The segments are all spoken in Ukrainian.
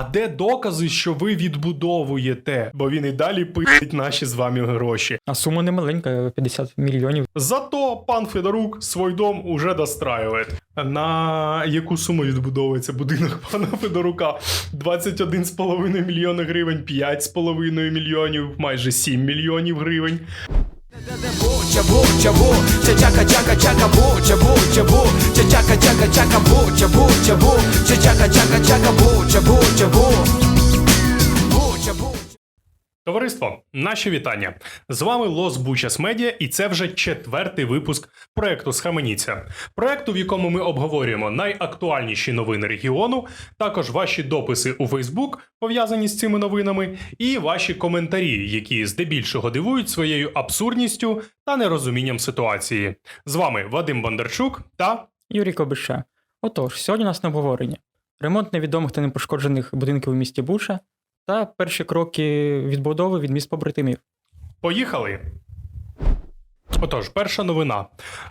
А де докази, що ви відбудовуєте? Бо він і далі пить наші з вами гроші. А сума не маленька, 50 мільйонів. Зато пан Федорук свій дом уже достраює. На яку суму відбудовується будинок пана Федорука? 21,5 мільйона гривень, 5,5 мільйонів, майже 7 мільйонів гривень. Буча, буча, бу, Товариство, наші вітання. З вами Лос Бучас Медіа, і це вже четвертий випуск проекту Схаменіться. Проекту, в якому ми обговорюємо найактуальніші новини регіону, також ваші дописи у Фейсбук, пов'язані з цими новинами, і ваші коментарі, які здебільшого дивують своєю абсурдністю та нерозумінням ситуації. З вами Вадим Бондарчук та Юрій Кобиша. Отож, сьогодні у нас на обговорення. Ремонт невідомих та непошкоджених будинків у місті Буча та перші кроки відбудови від міст побратимів. Поїхали. Отож, перша новина.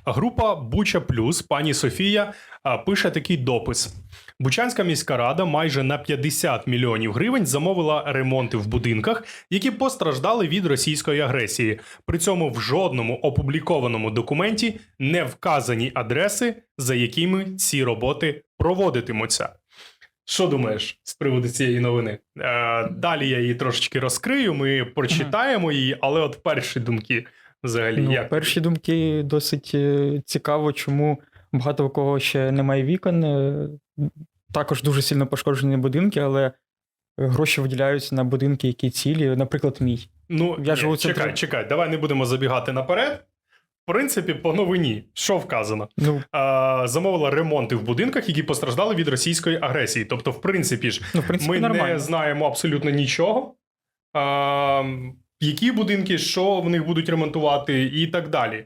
Група Буча Плюс, пані Софія, пише такий допис. Бучанська міська рада майже на 50 мільйонів гривень замовила ремонти в будинках, які постраждали від російської агресії. При цьому в жодному опублікованому документі не вказані адреси, за якими ці роботи проводитимуться. Що думаєш з приводу цієї новини? Е, далі я її трошечки розкрию. Ми прочитаємо її, але от перші думки взагалі Ну, як перші думки досить е, цікаво, чому багато у кого ще немає вікон. е, Також дуже сильно пошкоджені будинки, але гроші виділяються на будинки, які цілі, наприклад, мій. ну я ні, живу чекай, центрі. чекай, давай не будемо забігати наперед. Принципі, по новині, що вказано? Ну, Е, замовила ремонти в будинках, які постраждали від російської агресії. Тобто, в принципі ж, ну в принципі, ми нормально. не знаємо абсолютно нічого. А, які будинки, що в них будуть ремонтувати, і так далі.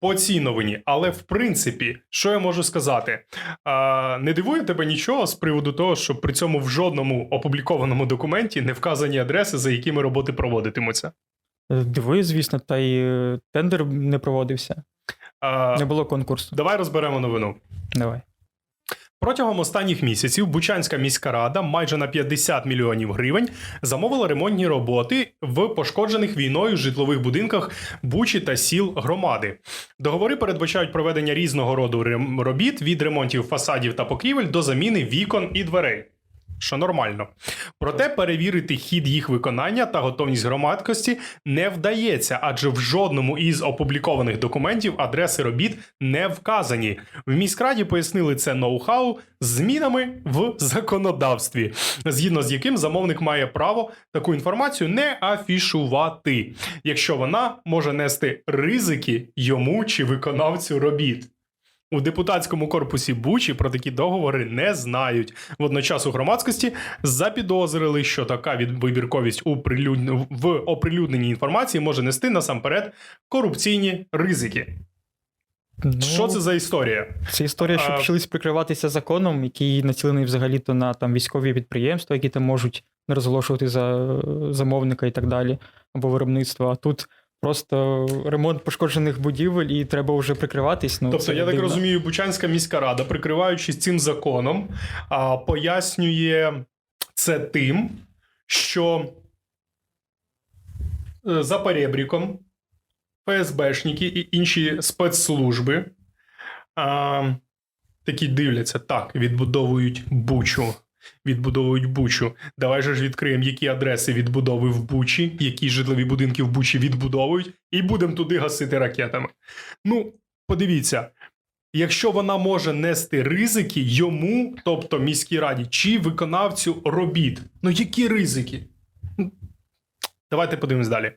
По цій новині. Але в принципі, що я можу сказати? А, не дивує тебе нічого з приводу того, що при цьому в жодному опублікованому документі не вказані адреси, за якими роботи проводитимуться. Е, Дивує, звісно, та й е, тендер не проводився. А, Не було конкурсу. давай розберемо новину. Давай. Протягом останніх місяців Бучанська міська рада майже на 50 мільйонів гривень замовила ремонтні роботи в пошкоджених війною житлових будинках Бучі та сіл громади. Договори передбачають проведення різного роду робіт від ремонтів фасадів та покрівель до заміни вікон і дверей. Що нормально. Проте перевірити хід їх виконання та готовність громадськості не вдається, адже в жодному із опублікованих документів адреси робіт не вказані. В міськраді пояснили це ноу-хау змінами в законодавстві, згідно з яким замовник має право таку інформацію не афішувати, якщо вона може нести ризики йому чи виконавцю робіт. У депутатському корпусі Бучі про такі договори не знають. Водночас у громадськості запідозрили, що така відвибірковість у прилюд... в оприлюдненні інформації може нести насамперед корупційні ризики. Ну, Що це за історія? Це історія, що А- почались прикриватися законом, який націлений взагалі-то на там військові підприємства, які там можуть не розголошувати за е, замовника і так далі, або виробництво. А тут просто ремонт пошкоджених будівель, і треба вже прикриватись. Ну, Тобто, я так дивно. розумію, Бучанська міська рада, прикриваючись цим законом, а, пояснює це тим, що е, за перебріком ФСБшники і інші спецслужби а, такі дивляться, так, відбудовують Бучу. Відбудовують Бучу. Давай же ж відкриємо, які адреси відбудови в Бучі, які житлові будинки в Бучі відбудовують, і будемо туди гасити ракетами. Ну, подивіться, якщо вона може нести ризики йому, тобто міській раді, чи виконавцю робіт. Ну, які ризики? Давайте подивимось далі.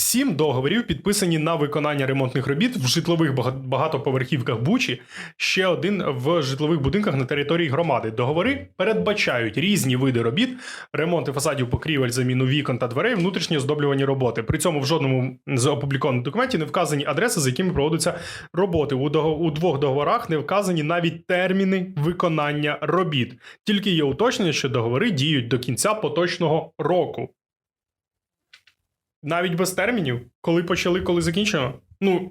Сім договорів підписані на виконання ремонтних робіт в житлових багатоповерхівках Бучі, ще один в житлових будинках на території громади. Договори передбачають різні види робіт, ремонти фасадів покрівель, заміну вікон та дверей, внутрішні оздоблювані роботи. При цьому в жодному з опублікованих документів не вказані адреси, за якими проводяться роботи. У, у двох договорах не вказані навіть терміни виконання робіт. Тільки є уточнення, що договори діють до кінця поточного року. Навіть без термінів, коли почали, коли закінчено. Ну,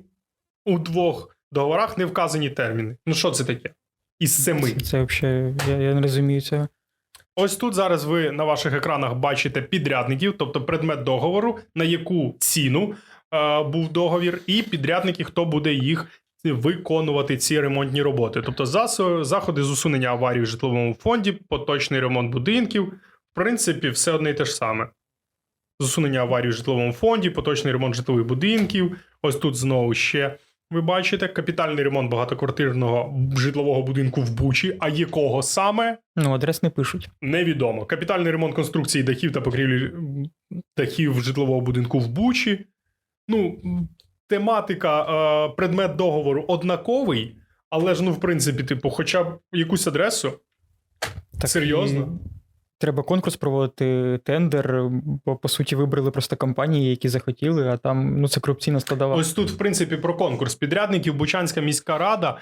у двох договорах не вказані терміни. Ну, що це таке? Із семи. Це, це взагалі, я, я не розумію цього. Ось тут зараз ви на ваших екранах бачите підрядників, тобто предмет договору, на яку ціну е, був договір, і підрядники, хто буде їх виконувати ці ремонтні роботи. Тобто заходи з усунення аварій в житловому фонді, поточний ремонт будинків. В принципі, все одне і те ж саме. З усунення аварій в житловому фонді, поточний ремонт житлових будинків. Ось тут знову ще ви бачите капітальний ремонт багатоквартирного житлового будинку в Бучі, а якого саме Ну, адрес не пишуть. невідомо. Капітальний ремонт конструкції дахів та покрівлі дахів житлового будинку в Бучі. Ну, тематика, е, предмет договору однаковий, але ж, ну, в принципі, типу, хоча б якусь адресу. Так Серйозно? Треба конкурс проводити, тендер, бо по суті вибрали просто компанії, які захотіли, а там ну це корупційна складова. Ось тут, в принципі, про конкурс підрядників Бучанська міська рада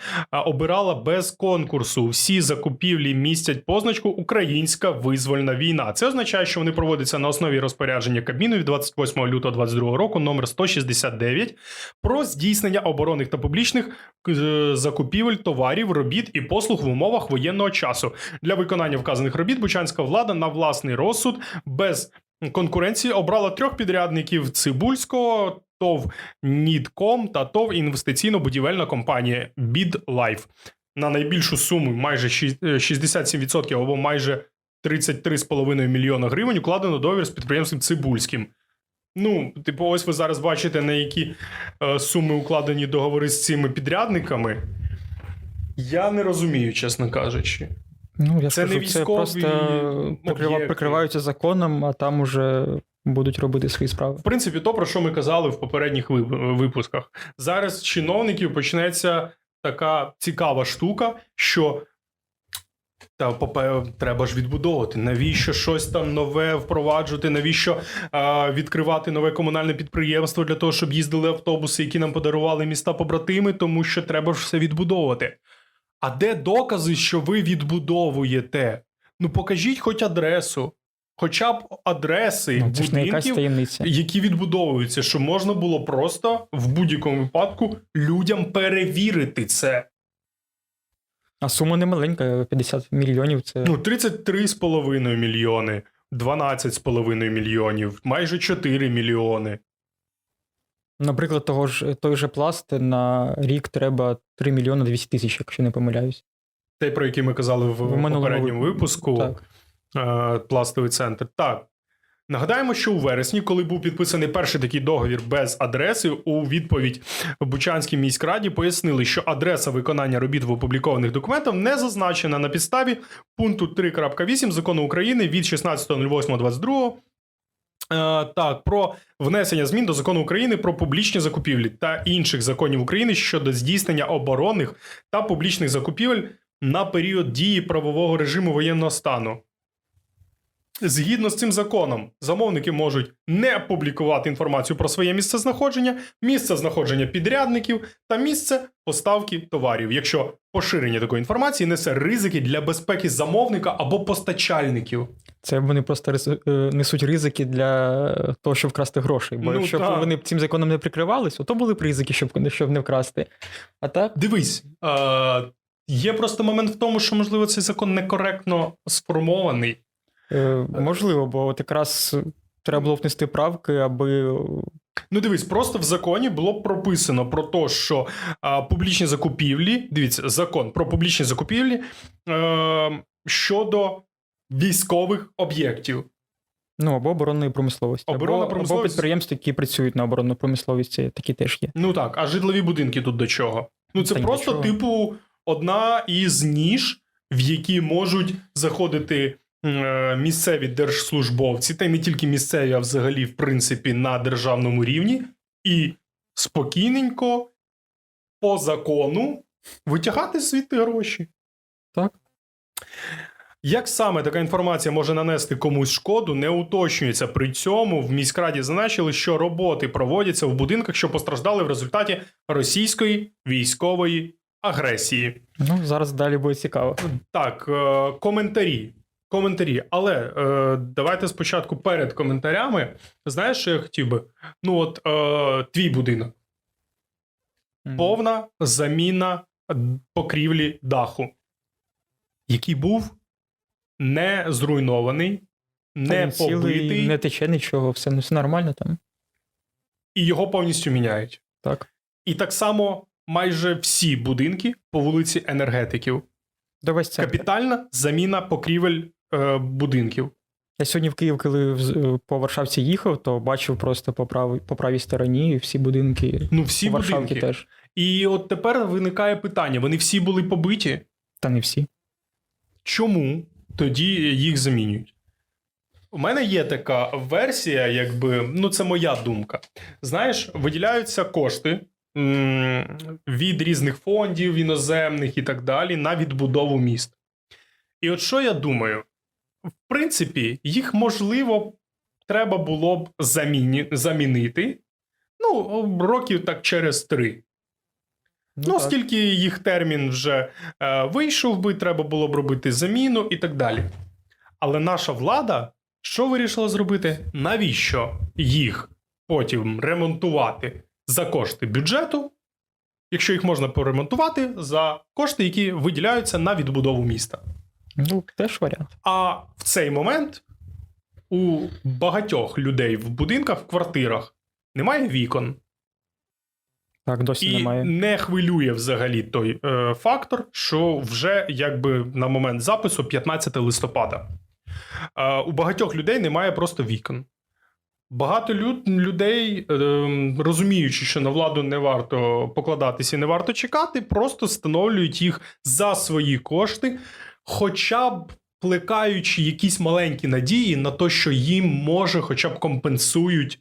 обирала без конкурсу. Всі закупівлі містять позначку Українська визвольна війна. Це означає, що вони проводяться на основі розпорядження Кабміну від 28 лютого 2022 року, номер 169, про здійснення оборонних та публічних е, закупівель товарів, робіт і послуг в умовах воєнного часу. Для виконання вказаних робіт Бучанська влада на власний розсуд без конкуренції обрала трьох підрядників Цибульського, ТОВ Нідком та ТОВ інвестиційно-будівельна компанія BidLife. На найбільшу суму майже е, 67% або майже 33,5 мільйона гривень укладено договір з підприємством Цибульським. Ну, типу, ось ви зараз бачите, на які е, суми укладені договори з цими підрядниками. Я не розумію, чесно кажучи. Ну, я Це скажу, не це військові просто прикрива, об'єкти. прикриваються законом, а там уже будуть робити свої справи. В принципі, то, про що ми казали в попередніх випусках. Зараз з чиновників почнеться така цікава штука, що та треба ж відбудовувати. Навіщо щось там нове впроваджувати? Навіщо а, відкривати нове комунальне підприємство для того, щоб їздили автобуси, які нам подарували міста побратими, тому що треба ж все відбудовувати. А де докази, що ви відбудовуєте? Ну покажіть хоч адресу, хоча б адреси Ну, будинків, які відбудовуються, щоб можна було просто в будь-якому випадку людям перевірити це. А сума не маленька, 50 мільйонів це. Ну, 33,5 мільйони, 12,5 мільйонів, майже 4 мільйони. Наприклад, того ж той же пласт на рік треба 3 мільйони 200 тисяч, якщо не помиляюсь. Те, про який ми казали в, В попередньому випуску. Так. е, пластовий центр. Так. Нагадаємо, що у вересні, коли був підписаний перший такий договір без адреси, у відповідь в Бучанській міськраді пояснили, що адреса виконання робіт в опублікованих документах не зазначена на підставі пункту 3.8 закону України від 16.08.22. Е, так, про внесення змін до закону України про публічні закупівлі та інших законів України щодо здійснення оборонних та публічних закупівель на період дії правового режиму воєнного стану. Згідно з цим законом, замовники можуть не публікувати інформацію про своє місце знаходження, місце знаходження підрядників та місце поставки товарів, якщо поширення такої інформації несе ризики для безпеки замовника або постачальників. Це вони просто е, несуть ризики для того, щоб вкрасти гроші. Бо Ну, якщо б вони цим законом не прикривались, то були б ризики, щоб, щоб не вкрасти. А так, Дивись, е, є просто момент в тому, що можливо цей закон некоректно сформований. Е, можливо, бо от якраз треба було внести правки, аби Ну, дивись, просто в законі було прописано про те, що а, публічні закупівлі, дивіться, закон про публічні закупівлі е, щодо військових об'єктів. ну або оборонної промисловості, Оборонна або, промисловість- або підприємства, які працюють на оборонну промисловість, такі теж є. Ну так, а житлові будинки тут до чого? Ну, це Та просто, типу, одна із ніж, в які можуть заходити е, місцеві держслужбовці, та й не тільки місцеві, а взагалі, в принципі, на державному рівні, і спокійненько, по закону, витягати звідти гроші. Так. Як саме така інформація може нанести комусь шкоду, не уточнюється. При цьому в міськраді зазначили, що роботи проводяться в будинках, що постраждали в результаті російської військової агресії. Ну, зараз далі буде цікаво. Так, е, коментарі. Коментарі. Але е, давайте спочатку перед коментарями. Знаєш, що я хотів би? Ну, от е, твій будинок. Повна заміна покрівлі даху. Який був не зруйнований, не цілий, побитий, не тече нічого, все, ну, все нормально там. і його повністю міняють. Так. І так само майже всі будинки по вулиці енергетиків. Капітальна заміна покрівель е, будинків. Я сьогодні в Київ, коли в- по Варшавці їхав, то бачив просто по правій, по правій стороні всі будинки. Ну, всі Варшавки будинки. теж. І от тепер виникає питання: вони всі були побиті. Та не всі. Чому тоді їх замінюють? У мене є така версія, якби ну це моя думка. Знаєш, виділяються кошти від різних фондів іноземних і так далі на відбудову міст. І от що я думаю? В принципі, їх можливо треба було б заміні, замінити. Ну, років так через три. Ну, так. оскільки їх термін вже е, вийшов би, треба було б робити заміну і так далі. Але наша влада що вирішила зробити? Навіщо їх потім ремонтувати за кошти бюджету, якщо їх можна поремонтувати за кошти, які виділяються на відбудову міста? Ну, теж варіант. А в цей момент у багатьох людей в будинках, в квартирах немає вікон. Так, досі І немає. не хвилює взагалі той е, фактор, що вже якби на момент запису 15 листопада. Е, у багатьох людей немає просто вікон. Багато люд, людей, е, розуміючи, що на владу не варто покладатися і не варто чекати, просто встановлюють їх за свої кошти, хоча б плекаючи якісь маленькі надії на те, що їм може, хоча б компенсують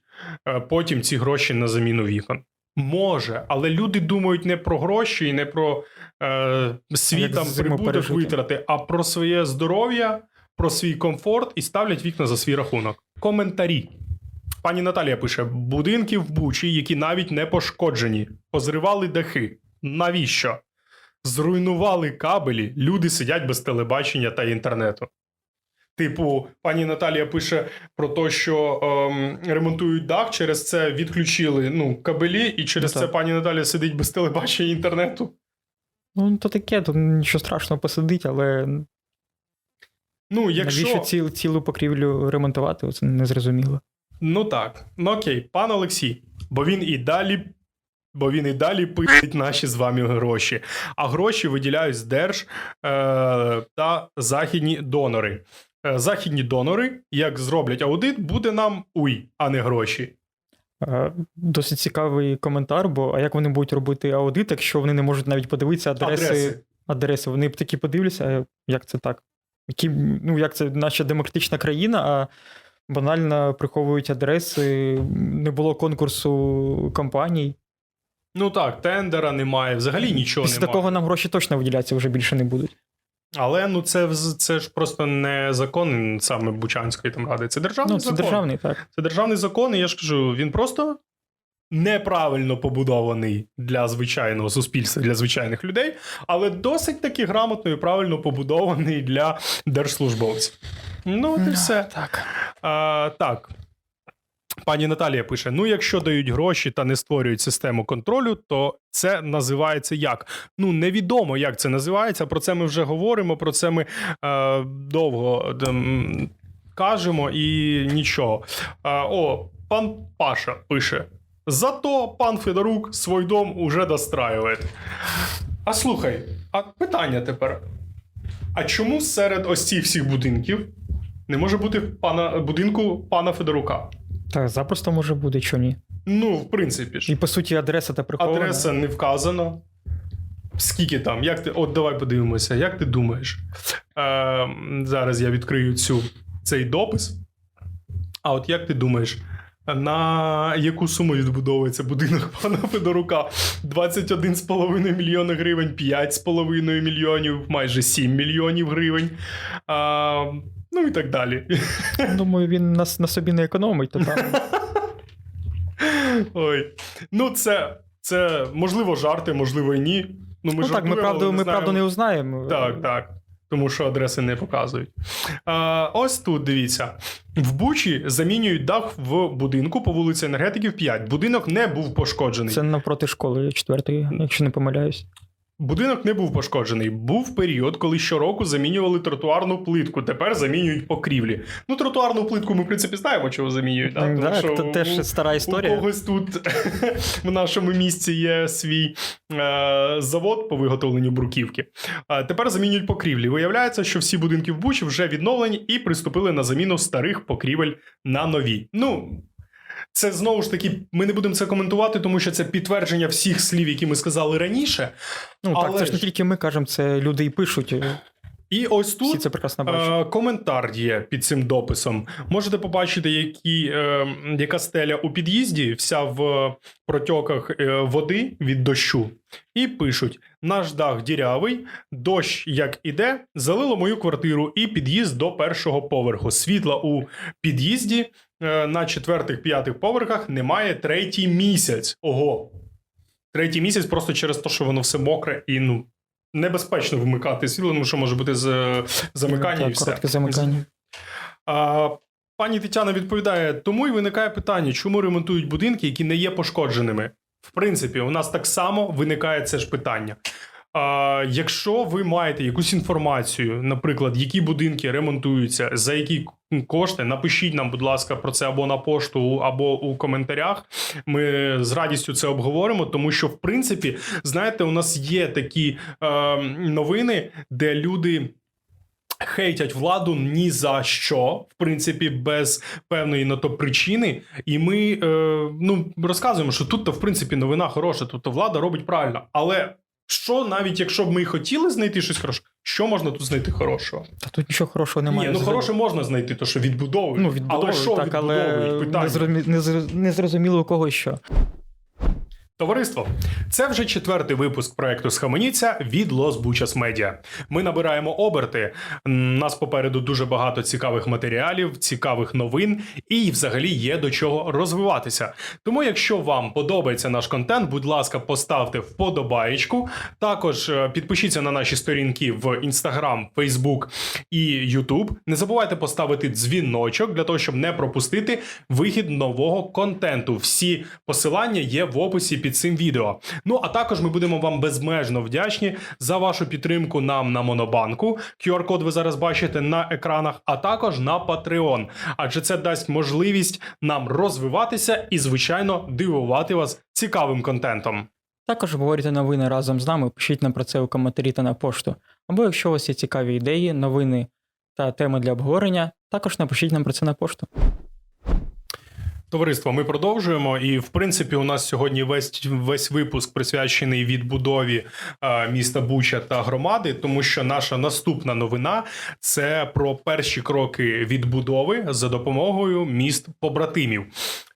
е, потім ці гроші на заміну вікон. Може, але люди думають не про гроші і не про е, свій там прибуток витрати, а про своє здоров'я, про свій комфорт і ставлять вікна за свій рахунок. Коментарі. Пані Наталія пише: будинки в Бучі, які навіть не пошкоджені, позривали дахи. Навіщо? Зруйнували кабелі, люди сидять без телебачення та інтернету. Типу, пані Наталія пише про те, що ем, ремонтують дах, через це відключили ну, кабелі, і через Ну, це так. пані Наталія сидить без телебачення інтернету. Ну, то таке, тут нічого страшного посидить, але Ну, якщо... навіщо ціл, цілу покрівлю ремонтувати, це незрозуміло. Ну так. Ну окей, пан Олексій, бо він і далі. Бо він і далі пить наші з вами гроші. А гроші виділяють з держ е, та західні донори. Е, західні донори, як зроблять аудит, буде нам уй, а не гроші. Е, Досить цікавий коментар, бо а як вони будуть робити аудит, якщо вони не можуть навіть подивитися адреси, адреси. Адреси. Вони б такі подивляться, як це так? Які, ну, як це наша демократична країна, а банально приховують адреси, не було конкурсу компаній. Ну так, тендера немає, взагалі нічого Після немає. такого нам гроші точно виділяться вже більше не будуть. Але ну це, це ж просто не закон саме Бучанської там ради. Це державний Ну, це закон. державний, так. Це державний закон, і я ж кажу, він просто неправильно побудований для звичайного суспільства, для звичайних людей, але досить таки грамотно і правильно побудований для держслужбовців. Ну, от і все. Так. А, так. Пані Наталія пише: ну, якщо дають гроші та не створюють систему контролю, то це називається як? Ну, невідомо, як це називається. Про це ми вже говоримо, про це ми е, довго ем, кажемо і нічого. Е, о, пан Паша пише: зато пан Федорук свій дом уже достраює. А слухай, а питання тепер: а чому серед ось цих всіх будинків не може бути пана, будинку пана Федорука? Так, запросто може бути, що ні. Ну, в принципі ж. І по суті, адреса та прихована. Адреса не вказано. Скільки там? Як ти. От давай подивимося, як ти думаєш? Е, зараз я відкрию цю, цей допис. А от як ти думаєш, на яку суму відбудовується будинок пана Федорука? 21,5 мільйона гривень, 5,5 мільйонів, майже 7 мільйонів гривень. А, ну і так далі. Думаю, він на, на собі не економить, то там. Ой. Ну, це, це можливо жарти, можливо, і ні. Ну, ми ну так, ми правду, ми правду не узнаємо. Так, так. Тому що адреси не показують. А, ось тут дивіться: в Бучі замінюють дах в будинку по вулиці Енергетиків 5. Будинок не був пошкоджений. Це навпроти школи четвертої, якщо не помиляюсь. Будинок не був пошкоджений. Був період, коли щороку замінювали тротуарну плитку. Тепер замінюють покрівлі. Ну, тротуарну плитку ми, в принципі, знаємо, чого замінюють. Да? Тому Так, що це теж у- стара У історія. когось тут в нашому місті є свій е, завод по виготовленню бруківки. А тепер замінюють покрівлі. Виявляється, що всі будинки в Бучі вже відновлені і приступили на заміну старих покрівель на нові. Ну. Це знову ж таки, ми не будемо це коментувати, тому що це підтвердження всіх слів, які ми сказали раніше. Ну так, але це ж не тільки ми кажемо, це люди і пишуть. е, І ось Всі тут це прекрасно бачать. Е, коментар є під цим дописом. Можете побачити, які, е, яка стеля у під'їзді, вся в протьоках е, води від дощу. І пишуть: наш дах дірявий, дощ як іде, залило мою квартиру і під'їзд до першого поверху. Світла у під'їзді е, на четвертих-п'ятих поверхах немає третій місяць. Ого. Третій місяць просто через те, що воно все мокре і ну. Небезпечно вмикати світло, тому що може бути з замикання Так, і все. коротке замикання. А, пані Тетяна відповідає: тому і виникає питання, чому ремонтують будинки, які не є пошкодженими. В принципі, у нас так само виникає це ж питання. Якщо ви маєте якусь інформацію, наприклад, які будинки ремонтуються, за які кошти, напишіть нам, будь ласка, про це або на пошту, або у коментарях. Ми з радістю це обговоримо, тому що, в принципі, знаєте, у нас є такі е, новини, де люди хейтять владу ні за що, в принципі, без певної на то причини. І ми е, ну, розказуємо, що тут, то, в принципі, новина хороша, тут то влада робить правильно. Але що, навіть якщо б ми хотіли знайти щось хороше, що можна тут знайти хорошого? Та тут нічого хорошого немає. Ні, ну хороше можна знайти, то що відбудовують. Ну, відбудовують, але що так, але? Питання. незрозуміло зрозумі... не, зр- не зрозуміло у кого що. Товариство, це вже четвертий випуск проекту Схаменіться від Los Buchas Media. Ми набираємо оберти. Нас попереду дуже багато цікавих матеріалів, цікавих новин, і взагалі є до чого розвиватися. Тому, якщо вам подобається наш контент, будь ласка, поставте вподобаєчку. Також е, підпишіться на наші сторінки в Instagram, Facebook і YouTube. Не забувайте поставити дзвіночок для того, щоб не пропустити вихід нового контенту. Всі посилання є в описі під цим відео. Ну а також ми будемо вам безмежно вдячні за вашу підтримку нам на Монобанку. QR-код ви зараз бачите на екранах, а також на Patreon. Адже це дасть можливість нам розвиватися і, звичайно, дивувати вас цікавим контентом. Також обговорюйте новини разом з нами, пишіть нам про це у коментарі та на пошту. Або якщо у вас є цікаві ідеї, новини та теми для обговорення, також напишіть нам про це на пошту. Товариство, ми продовжуємо. І в принципі, у нас сьогодні весь весь випуск присвячений відбудові е, міста Буча та громади, тому що наша наступна новина це про перші кроки відбудови за допомогою міст побратимів.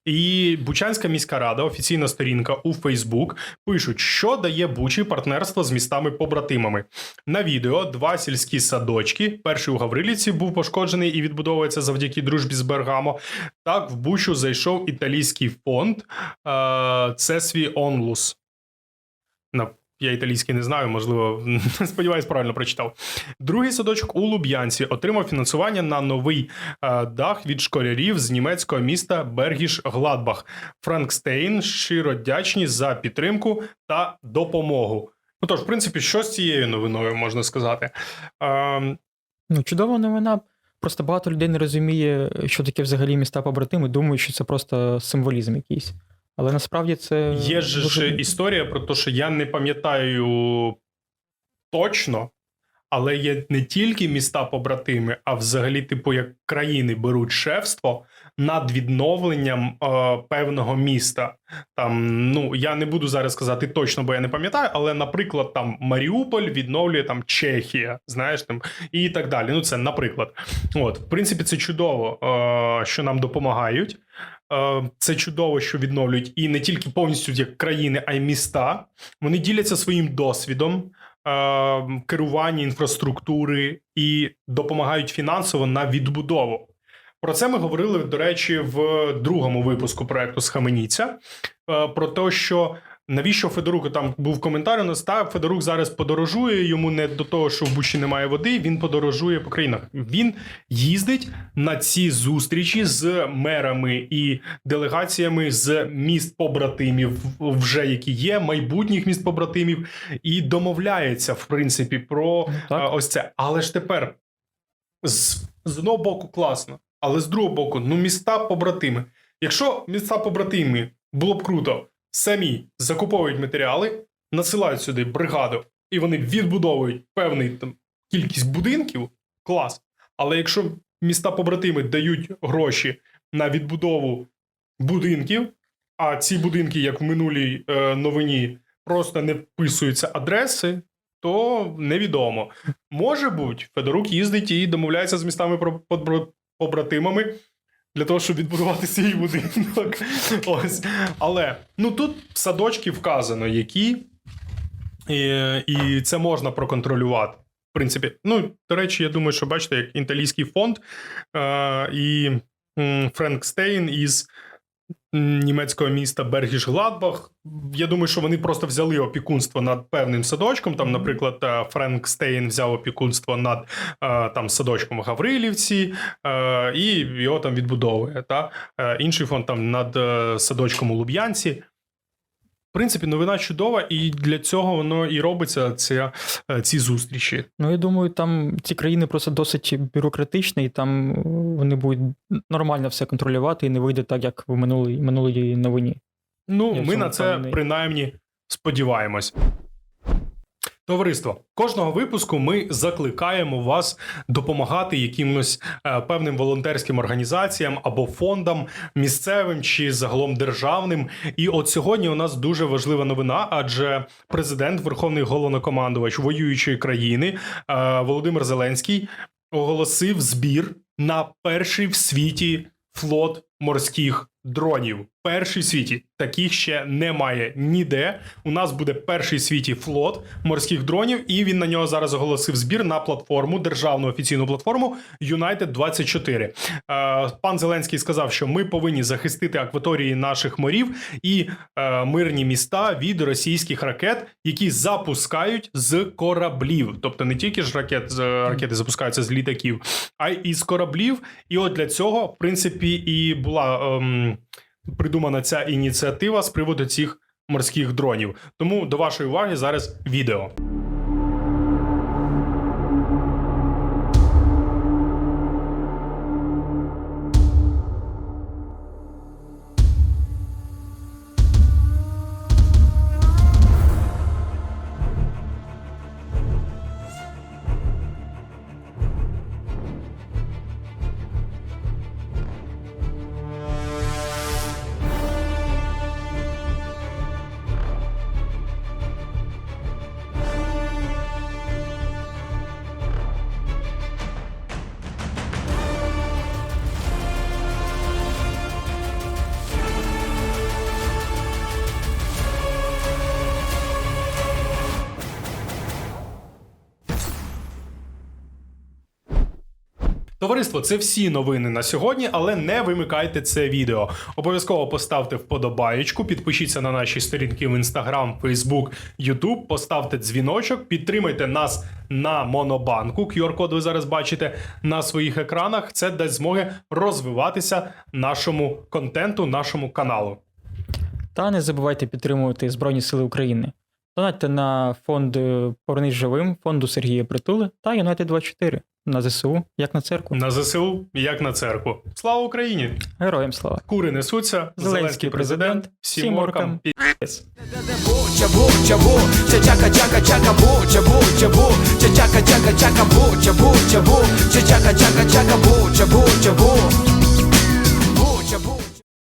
І Бучанська міська рада, офіційна сторінка у Фейсбук, пишуть, що дає Бучі партнерство з містами-побратимами. На відео два сільські садочки. Перший у Гаврилівці був пошкоджений і відбудовується завдяки дружбі з Бергамо. Так, в Бучу зайшов італійський фонд е, Цесві Онлус. Я італійський не знаю, можливо, сподіваюсь, правильно прочитав. Другий садочок у Луб'янці отримав фінансування на новий е, дах від школярів з німецького міста Бергіш Гладбах. Франкстейн щиро вдячні за підтримку та допомогу. Ну тож, в принципі, що з цією новиною можна сказати? Е, Ну, чудова новина. Просто багато людей не розуміє, що таке взагалі міста побратими, думають, що це просто символізм якийсь. Але насправді це. Є ж дуже- історія про те, що я не пам'ятаю точно, але є не тільки міста побратими, а взагалі, типу, як країни беруть шефство над відновленням е, певного міста. Там, ну я не буду зараз сказати точно, бо я не пам'ятаю, але, наприклад, там Маріуполь відновлює там Чехія, знаєш там і так далі. Ну, це наприклад. От, в принципі, це чудово, е, що нам допомагають. Е, Це чудово, що відновлюють і не тільки повністю як країни, а й міста. Вони діляться своїм досвідом е, керування інфраструктури і допомагають фінансово на відбудову. Про це ми говорили, до речі, в другому випуску проекту Схаменіться. Е, Про те, що Навіщо Федоруку там був коментар у нас, та Федорук зараз подорожує, йому не до того, що в Бучі немає води, він подорожує по країнах. Він їздить на ці зустрічі з мерами і делегаціями з міст побратимів, вже які є, майбутніх міст побратимів, і домовляється, в принципі, про так. ось це. Але ж тепер з, з одного боку класно, але з другого боку, ну міста побратими. Якщо міста побратими було б круто, самі закуповують матеріали, насилають сюди бригаду, і вони відбудовують певний там кількість будинків, клас. Але якщо міста побратими дають гроші на відбудову будинків, а ці будинки, як в минулій е, новині, просто не вписуються адреси, то невідомо. Може бути, Федорук їздить і домовляється з містами побратимами для того, щоб відбудувати свій будинок. Ось. Але ну тут садочки вказано, які, і, і це можна проконтролювати. В принципі, ну, до речі, я думаю, що бачите, як Інталійський фонд е, і Френк Стейн із німецького міста Бергіш Гладбах. Я думаю, що вони просто взяли опікунство над певним садочком. Там, наприклад, е, Френк Стейн взяв опікунство над е, там садочком Гаврилівці, е, і його там відбудовує. Та? Інший фонд там над садочком у Луб'янці. В принципі, новина чудова, і для цього воно і робиться ця, е, ці зустрічі. Ну, я думаю, там ці країни просто досить бюрократичні, і там е, вони будуть нормально все контролювати і не вийде так, як в минулій, минулій новині. Ну, Я ми на це принаймні сподіваємось. Товариство, кожного випуску ми закликаємо вас допомагати якимось е, певним волонтерським організаціям або фондам місцевим чи загалом державним. І от сьогодні у нас дуже важлива новина, адже президент, верховний головнокомандувач воюючої країни е, Володимир Зеленський оголосив збір на перший в світі флот морських дронів. Перший світі таких ще немає ніде. У нас буде перший світі флот морських дронів, і він на нього зараз оголосив збір на платформу, державну офіційну платформу United 24. Е, Пан Зеленський сказав, що ми повинні захистити акваторії наших морів і е, мирні міста від російських ракет, які запускають з кораблів. Тобто не тільки ж ракет, з- ракети запускаються з літаків, а й із кораблів. І от для цього, в принципі, і була ем, придумана ця ініціатива з приводу цих морських дронів. Тому до вашої уваги зараз відео. Товариство, це всі новини на сьогодні, але не вимикайте це відео. Обов'язково поставте вподобаєчку, підпишіться на наші сторінки в Instagram, Facebook, YouTube, поставте дзвіночок, підтримайте нас на Монобанку. QR-код ви зараз бачите на своїх екранах. Це дасть змоги розвиватися нашому контенту, нашому каналу. Та не забувайте підтримувати Збройні Сили України. Донатьте на фонд Повернись живим, фонду Сергія Притули та United 24 на ЗСУ, як на церкву. На ЗСУ, як на церкву. Слава Україні! Героям слава! Кури несуться. Зеленський президент, всім оркам пі***ць. Буча, буча, бу,